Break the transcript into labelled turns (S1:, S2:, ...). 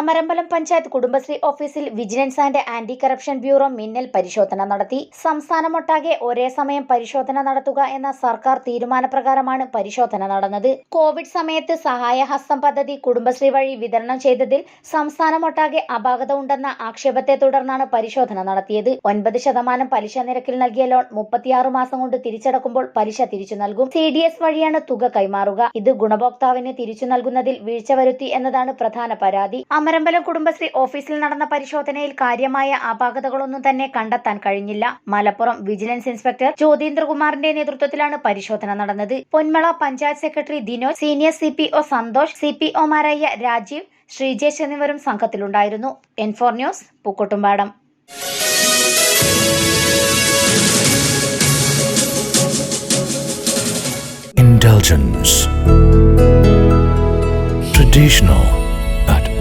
S1: Amarambalam panchayat Kudumbashree ഓഫീസിൽ vigilance and anti corruption bureau മിന്നൽ പരിശോധന നടത്തി. സംസ്ഥാനമൊട്ടാകെ ഒരേ സമയം പരിശോധന നടത്തുക എന്ന സർക്കാർ തീരുമാനപ്രകാരമാണ് പരിശോധന നടന്നത്. കോവിഡ് സമയത്ത് സഹായഹസ്തം പദ്ധതി കുടുംബശ്രീ വഴി വിതരണം ചെയ്തതിൽ സംസ്ഥാനമൊട്ടാകെ അപാകത ഉണ്ടെന്ന ആക്ഷേപത്തെ തുടർന്നാണ് പരിശോധന നടത്തിയത്. ഒൻപത് ശതമാനം പലിശ നിരക്കിൽ നൽകിയ ലോൺ മുപ്പത്തിയാറ് മാസം കൊണ്ട് തിരിച്ചടക്കുമ്പോൾ പലിശ തിരിച്ചു നൽകും. സി ഡി എസ് വഴിയാണ് തുക കൈമാറുക. ഇത് ഗുണഭോക്താവിന് തിരിച്ചു നൽകുന്നതിൽ വീഴ്ച വരുത്തി എന്നതാണ് പ്രധാന പരാതി. അമരമ്പലം കുടുംബശ്രീ ഓഫീസിൽ നടന്ന പരിശോധനയിൽ കാര്യമായ അപാകതകളൊന്നും തന്നെ കണ്ടെത്താൻ കഴിഞ്ഞില്ല. മലപ്പുറം വിജിലൻസ് ഇൻസ്പെക്ടർ ജ്യോതീന്ദ്രകുമാറിന്റെ നേതൃത്വത്തിലാണ് പരിശോധന നടന്നത്. Ponmala panchayat secretary Dinoj senior C P O Santhosh C P ഒമാരായ Rajeev Sreejesh എന്നിവരും സംഘത്തിലുണ്ടായിരുന്നു. N four news Pookkottumpadam.
S2: Indulgence. Traditional.